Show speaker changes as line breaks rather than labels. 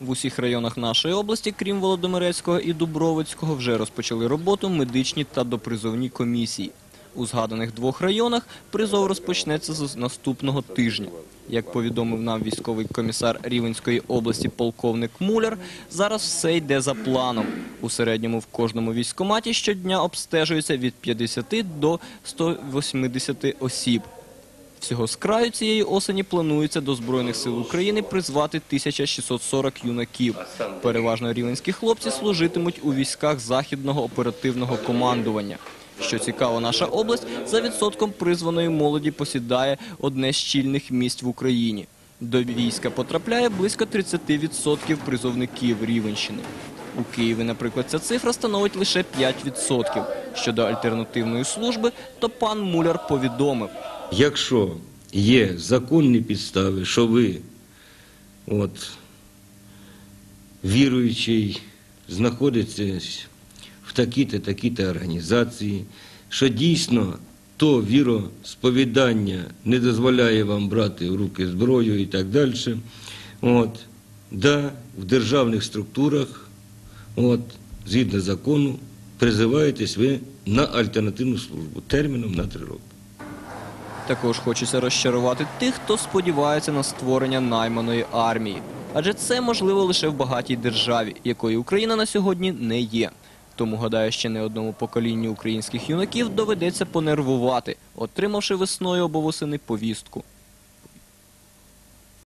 В усіх районах нашої області, крім Володимирецького і Дубровицького, вже розпочали роботу медичні та допризовні комісії. У згаданих двох районах призов розпочнеться з наступного тижня. Як повідомив нам військовий комісар Рівенської області полковник Муляр, зараз все йде за планом. У середньому в кожному військкоматі щодня обстежується від 50 до 180 осіб. Всього з краю цієї осені планується до Збройних сил України призвати 1640 юнаків. Переважно рівенські хлопці служитимуть у військах Західного оперативного командування. Що цікаво, наша область за відсотком призваної молоді посідає одне з чільних місць в Україні. До війська потрапляє близько 30% призовників Рівенщини. У Києві, наприклад, ця цифра становить лише 5%. Щодо альтернативної служби, то пан Муляр повідомив,
Якщо є законні підстави, що ви, от, віруючий, знаходитесь в такій-то, такій-то організації, що дійсно то віросповідання не дозволяє вам брати в руки зброю і так далі, от, да, в державних структурах, от, згідно закону, призиваєтесь ви на альтернативну службу терміном на три роки.
Також хочеться розчарувати тих, хто сподівається на створення найманої армії. Адже це можливо лише в багатій державі, якою Україна на сьогодні не є. Тому, гадаю, ще не одному поколінню українських юнаків доведеться понервувати, отримавши весною або восени повістку.